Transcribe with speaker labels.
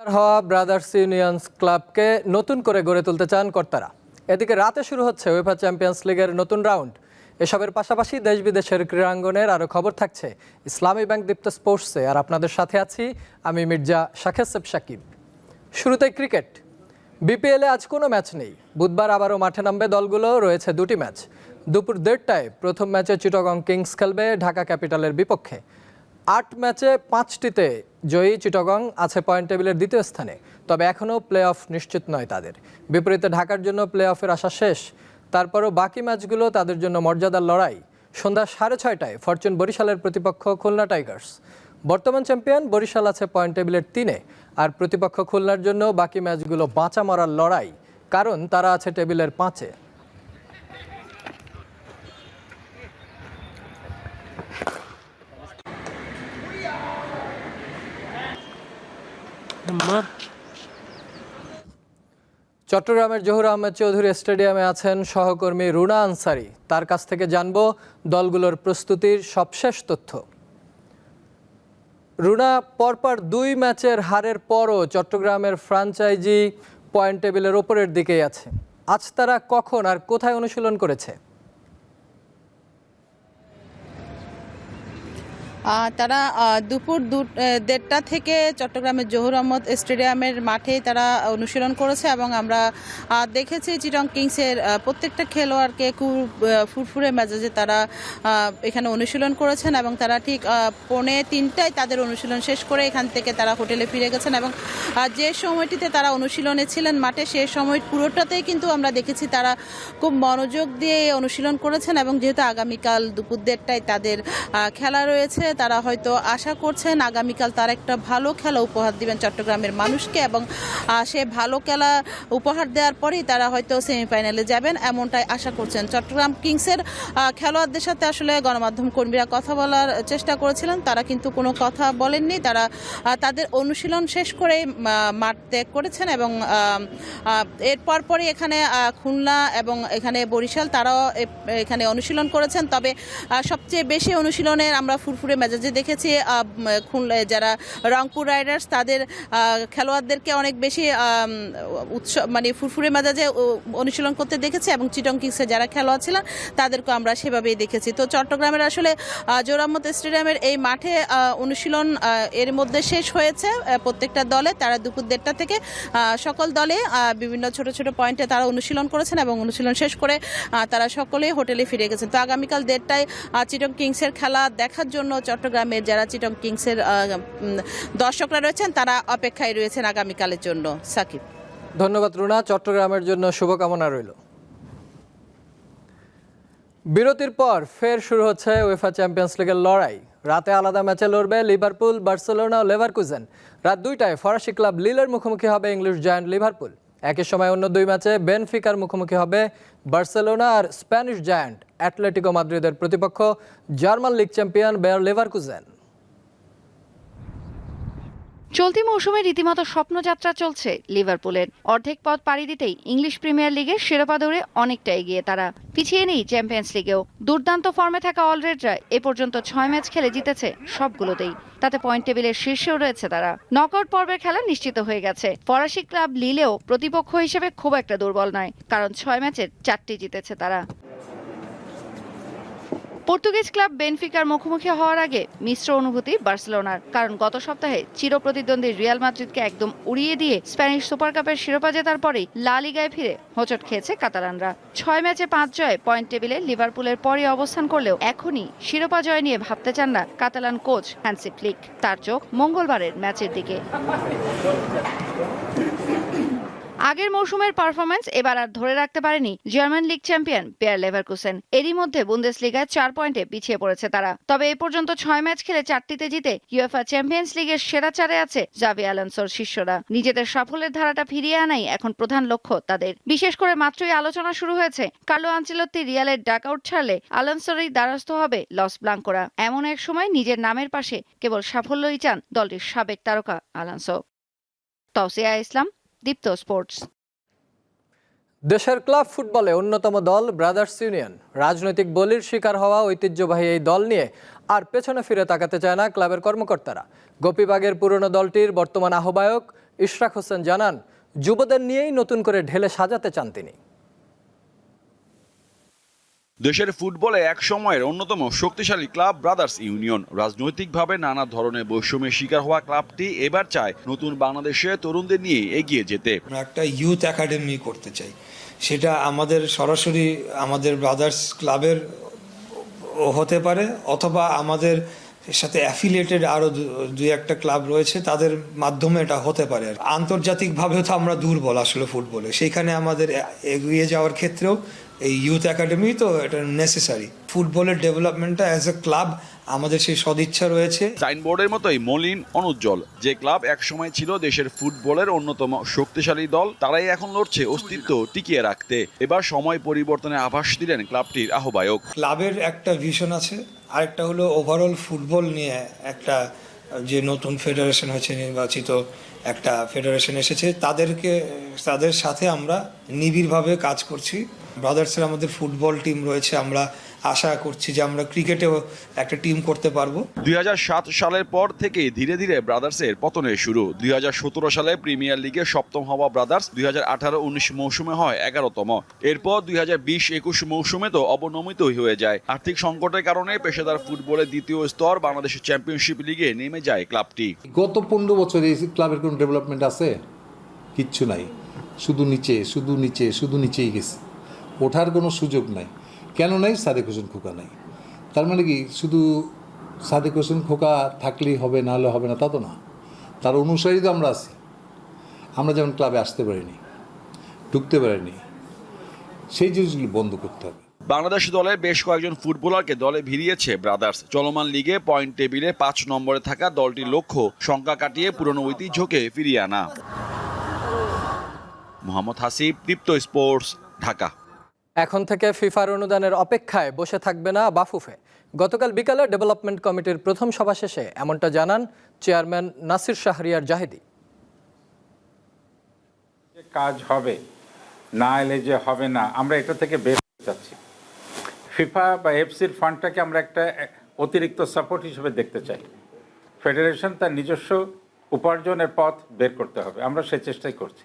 Speaker 1: হওয়া brothers unions ক্লাবকে নতুন করে গড়ে তুলতে চান কর্তারা। এদিকে রাতে শুরু হচ্ছে উয়েফা চ্যাম্পিয়ন্স লিগের নতুন রাউন্ড। এসবের পাশাপাশি দেশ বিদেশের ক্রীড়াঙ্গনের আরও খবর থাকছে। ইসলামী ব্যাংক দীপ্ত স্পোর্টসে আর আপনাদের সাথে আছি আমি মির্জা শাখেসেব সাকিব। শুরুতে ক্রিকেট। বিপিএলে আজ কোনো ম্যাচ নেই। বুধবার আবারও মাঠে নামবে দলগুলো, রয়েছে দুটি ম্যাচ। দুপুর দেড়টায় প্রথম ম্যাচে চিটগং কিংস খেলবে ঢাকা ক্যাপিটালের বিপক্ষে। আট ম্যাচে পাঁচটিতে জয়ী চিটগং আছে পয়েন্ট টেবিলের দ্বিতীয় স্থানে, তবে এখনও প্লে অফ নিশ্চিত নয় তাদের। বিপরীতে ঢাকার জন্য প্লে অফের আশা শেষ, তারপরও বাকি ম্যাচগুলো তাদের জন্য মর্যাদার লড়াই। সন্ধ্যা সাড়ে ছয়টায় ফরচুন বরিশালের প্রতিপক্ষ খুলনা টাইগার্স। বর্তমান চ্যাম্পিয়ন বরিশাল আছে পয়েন্ট টেবিলের তিনে, আর প্রতিপক্ষ খুলনার জন্য বাকি ম্যাচগুলো বাঁচা মরার লড়াই, কারণ তারা আছে টেবিলের পাঁচে। চট্টগ্রামের জহুর আহমেদ চৌধুরী স্টেডিয়ামে আছেন সহকর্মী রুনা আনসারি। তার কাছ থেকে জানব দলগুলোর প্রস্তুতির সবশেষ তথ্য। রুনা, পরপর দুই ম্যাচের হারের পরও চট্টগ্রামের ফ্রাঞ্চাইজি পয়েন্ট টেবিলের ওপরের দিকেই আছে। আজ তারা কখন আর কোথায় অনুশীলন করেছে?
Speaker 2: তারা দুপুর দু দেড়টা থেকে চট্টগ্রামের জহুর আহমদ স্টেডিয়ামের মাঠে তারা অনুশীলন করেছে এবং আমরা দেখেছি চিটং কিংসের প্রত্যেকটা খেলোয়াড়কে খুব ফুরফুরে মেজাজে তারা এখানে অনুশীলন করেছেন এবং তারা ঠিক পৌনে তিনটায় তাদের অনুশীলন শেষ করে এখান থেকে তারা হোটেলে ফিরে গেছেন এবং যে সময়টিতে তারা অনুশীলনে ছিলেন মাঠে সেই সময় পুরোটাতেই কিন্তু আমরা দেখেছি তারা খুব মনোযোগ দিয়ে অনুশীলন করেছেন এবং যেহেতু আগামীকাল দুপুর দেড়টায় তাদের খেলা রয়েছে তারা হয়তো আশা করছেন আগামীকাল তারা একটা ভালো খেলা উপহার দিবেন চট্টগ্রামের মানুষকে এবং সে ভালো খেলা উপহার দেওয়ার পরেই তারা হয়তো সেমিফাইনালে যাবেন এমনটাই আশা করছেন। চট্টগ্রাম কিংসের খেলোয়াড়দের সাথে আসলে গণমাধ্যম কর্মীরা কথা বলার চেষ্টা করেছিলেন। তারা কিন্তু কোনো কথা বলেননি। তারা তাদের অনুশীলন শেষ করে মাঠ ত্যাগ করেছেন এবং এরপর পরই এখানে খুলনা এবং এখানে বরিশাল তারাও এখানে অনুশীলন করেছেন। তবে সবচেয়ে বেশি অনুশীলনের আমরা ফুরফুরে মেজাজে দেখেছি যারা রংপুর রাইডার্স তাদের খেলোয়াড়দেরকে অনেক বেশি আম, উৎস মানে ফুরফুরে মেজাজে অনুশীলন করতে দেখেছি এবং চিটং কিংসে যারা খেলোয়াড় ছিলেন তাদেরকে আমরা সেভাবেই দেখেছি। তো চট্টগ্রামের আসলে জোরামত স্টেডিয়ামের এই মাঠে অনুশীলন এর মধ্যে শেষ হয়েছে প্রত্যেকটা দলে তারা দুপুর দেড়টা থেকে সকল দলে বিভিন্ন ছোট ছোট পয়েন্টে তারা অনুশীলন করেছেন এবং অনুশীলন শেষ করে তারা সকলেই হোটেলে ফিরে গেছেন। তো আগামীকাল দেড়টায় চিটং কিংসের খেলা দেখার জন্য চট্টগ্রামের যারা চিটং কিংসের দর্শকরা রয়েছেন, তারা অপেক্ষায় রয়েছেন আগামীকালের জন্য। সাকিব।
Speaker 1: ধন্যবাদ, রুনা। চট্টগ্রামের জন্য শুভকামনা রইল। বিরতির পর ফের শুরু হচ্ছে উয়েফা চ্যাম্পিয়ন্স লিগের লড়াই। রাতে আলাদা ম্যাচে লড়বে লিভারপুল, বার্সেলোনা ও লেভারকুজেন রাত দুইটায় ফরাসি ক্লাব লিলের মুখোমুখি হবে ইংলিশ জায়ান্ট লিভারপুল। একই সময় অন্য দুই ম্যাচে বেনফিকার মুখোমুখি হবে বার্সেলোনা আর স্প্যানিশ জায়ান্ট অ্যাটলেটিকো মাদ্রিদের প্রতিপক্ষ German league champion Bayer Leverkusen
Speaker 3: চলতি মৌসুমে রীতিমতো স্বপ্নযাত্রা চলছে লিভারপুলের। অর্ধেক পথ পাড়ি দিতেই ইংলিশ প্রিমিয়ার লিগের শিরোপা দৌড়ে অনেকটা এগিয়ে তারা। পিছিয়ে নেই চ্যাম্পিয়ন্স লিগেও। দুর্দান্ত ফর্মে থাকা অলরেডরা এ পর্যন্ত ছয় ম্যাচ খেলে জিতেছে সবগুলোতেই। তাতে পয়েন্ট টেবিলের শীর্ষেও রয়েছে তারা। নকআউট পর্বের খেলা নিশ্চিত হয়ে গেছে। ফরাসি ক্লাব লিলেও প্রতিপক্ষ হিসেবে খুব একটা দুর্বল নয়, কারণ ছয় ম্যাচের চারটি জিতেছে তারা। পর্তুগিজ ক্লাব বেনফিকার মুখোমুখি হওয়ার আগে মিশ্র অনুভূতি বার্সেলোনার, কারণ গত সপ্তাহে চিরপ্রতিদ্বন্দ্বী রিয়াল মাদ্রিদকে একদম উড়িয়ে দিয়ে স্প্যানিশ সুপার কাপের শিরোপা জেতার পরেই লা লিগায় ফিরে হোঁচট খেয়েছে কাতালানরা। ছয় ম্যাচে পাঁচ জয় পয়েন্ট টেবিলে লিভারপুলের পরে অবস্থান করলেও এখনই শিরোপা জয় নিয়ে ভাবতে চান না কাতালান কোচ হ্যান্সি ফ্লিক। তার চোখ মঙ্গলবারের ম্যাচের দিকে। আগের মৌসুমের পারফরম্যান্স এবার আর ধরে রাখতে পারেনি German league champion Bayer Leverkusen এরই মধ্যে বুন্দেস লিগায় চার পয়েন্টে পিছিয়ে পড়েছে তারা। তবে এ পর্যন্ত ছয় ম্যাচ খেলে চারটিতে জিতে ইউএফআ চ্যাম্পিয়ন্স লিগের সেরা চারে আছে জাভি আলানসোর শিষ্যরা। নিজেদের সাফল্যের ধারাটা ফিরিয়ে আনাই এখন প্রধান লক্ষ্য তাদের। বিশেষ করে মাত্রই আলোচনা শুরু হয়েছে। কার্লো আঞ্চলত্তি রিয়ালের ডাক আউট ছাড়লে আলানসোরই দ্বারস্থ হবে লস ব্লাঙ্কোরা এমন এক সময় নিজের নামের পাশে কেবল সাফল্যই চান দলটির সাবেক তারকা আলানসো। তৌসিয়া ইসলাম দীপ্ত স্পোর্টস।
Speaker 1: দেশের ক্লাব ফুটবলে অন্যতম দল ব্রাদার্স ইউনিয়ন। রাজনৈতিক বলির শিকার হওয়া ঐতিহ্যবাহী এই দল নিয়ে আর পেছনে ফিরে তাকাতে চায় না ক্লাবের কর্মকর্তারা। গোপীবাগের পুরনো দলটির বর্তমান আহ্বায়ক ইশরাক হোসেন জানান, যুবদের নিয়েই নতুন করে ঢেলে সাজাতে চান তিনি।
Speaker 4: দেশের ফুটবলে এক সময়ের অন্যতম শক্তিশালী ক্লাব ব্রাদার্স ইউনিয়ন। রাজনৈতিকভাবে নানা ধরনের বৈষম্যের শিকার হওয়া ক্লাবটি এবার চায় নতুন বাংলাদেশে তরুণদের নিয়ে এগিয়ে যেতে।
Speaker 5: আমরা একটা ইউথ একাডেমি করতে চাই। সেটা আমাদের সরাসরি আমাদের ব্রাদার্স ক্লাবের হতে পারে, অথবা আমাদের সাথে অ্যাফিলিয়েটেড আরও দুই একটা ক্লাব রয়েছে, তাদের মাধ্যমে এটা হতে পারে। আন্তর্জাতিকভাবেও তো আমরা দুর্বল আসলে ফুটবলে। সেইখানে আমাদের এগিয়ে যাওয়ার ক্ষেত্রেও এই ইউথ একাডেমি তো এটা নেসেসারি ফুটবলের ডেভেলপমেন্টটা অ্যাজ এ ক্লাব আমাদের সেই সদিচ্ছা রয়েছে।
Speaker 4: সাইনবোর্ডের মতোই মলিন অনুজ্জ্বল। যে ক্লাব একসময় ছিল দেশের ফুটবলের অন্যতম শক্তিশালী দল তারাই এখন লড়ছে অস্তিত্ব টিকিয়ে রাখতে। এবার সময় পরিবর্তনে আভাস দিলেন ক্লাবটির আহ্বায়ক।
Speaker 5: ক্লাবের একটা ভিশন আছে আরেকটা হলো ওভারঅল ফুটবল নিয়ে একটা যে নতুন ফেডারেশন হয়েছে নির্বাচিত একটা ফেডারেশন এসেছে। তাদেরকে তাদের সাথে আমরা নিবিড়ভাবে কাজ করছি। ব্রাদার্সের আমাদের ফুটবল টিম রয়েছে আমরা আশা করছি যে আমরা ক্রিকেটেও একটা টিম করতে পারব।
Speaker 4: দু হাজার সাত সালের পর থেকেই ধীরে ধীরে ব্রাদার্সের পতনের শুরু। দুই হাজার সতেরো সালে প্রিমিয়ার লিগে সপ্তম হওয়া ব্রাদার্স দুই হাজার আঠারো উনিশ মৌসুমে হয় এগারোতম। এরপর দুই হাজার বিশ একুশ মৌসুমে তো অবনমিতই হয়ে যায়। আর্থিক সংকটের কারণে পেশাদার ফুটবলের দ্বিতীয় স্তর বাংলাদেশের চ্যাম্পিয়নশিপ লিগে নেমে যায় ক্লাবটি।
Speaker 6: গত পনেরো বছরে এই ক্লাবের কোনো ডেভেলপমেন্ট আছে? কিচ্ছু নাই। শুধু নিচে শুধু নিচে শুধু নিচেই গেছে। ওঠার কোনো সুযোগ নাই। কেন নাই? সাদেক হোসেন খোকা নাই। তার মানে কি? শুধু সাদেক হোসেন খোকা থাকলেই হবে, না হলে হবে না, তা তো না। তার অনুসারী তো আমরা আছি। আমরা যেমন ক্লাবে আসতে পারিনি, ঢুকতে পারিনি, সেই জিনিসগুলি বন্ধ করতে হবে।
Speaker 4: বাংলাদেশ দলের বেশ কয়েকজন ফুটবলারকে দলে ভিড়িয়েছে ব্রাদার্স। চলমান লিগে পয়েন্ট টেবিলে পাঁচ নম্বরে থাকা দলটির লক্ষ্য সংখ্যা কাটিয়ে পুরনো ঐতিহ্যকে ফিরিয়ে আনা। মোহাম্মদ হাসিব, দীপ্ত স্পোর্টস, ঢাকা।
Speaker 1: এখন থেকে ফিফার অনুদানের অপেক্ষায় বসে থাকবে না বাফুফে। গতকাল বিকালে ডেভেলপমেন্ট কমিটির প্রথম সভা শেষে এমনটা জানান চেয়ারম্যান নাসির শাহরিয়ার জাহেদি।
Speaker 7: কাজ হবে, না এলে যে হবে না, আমরা এটা থেকে বের হতে চাচ্ছি। ফিফা বা এফসির ফান্ডটাকে আমরা একটা অতিরিক্ত সাপোর্ট হিসেবে দেখতে চাই। ফেডারেশন তার নিজস্ব উপার্জনের পথ বের করতে হবে, আমরা সে চেষ্টাই করছি।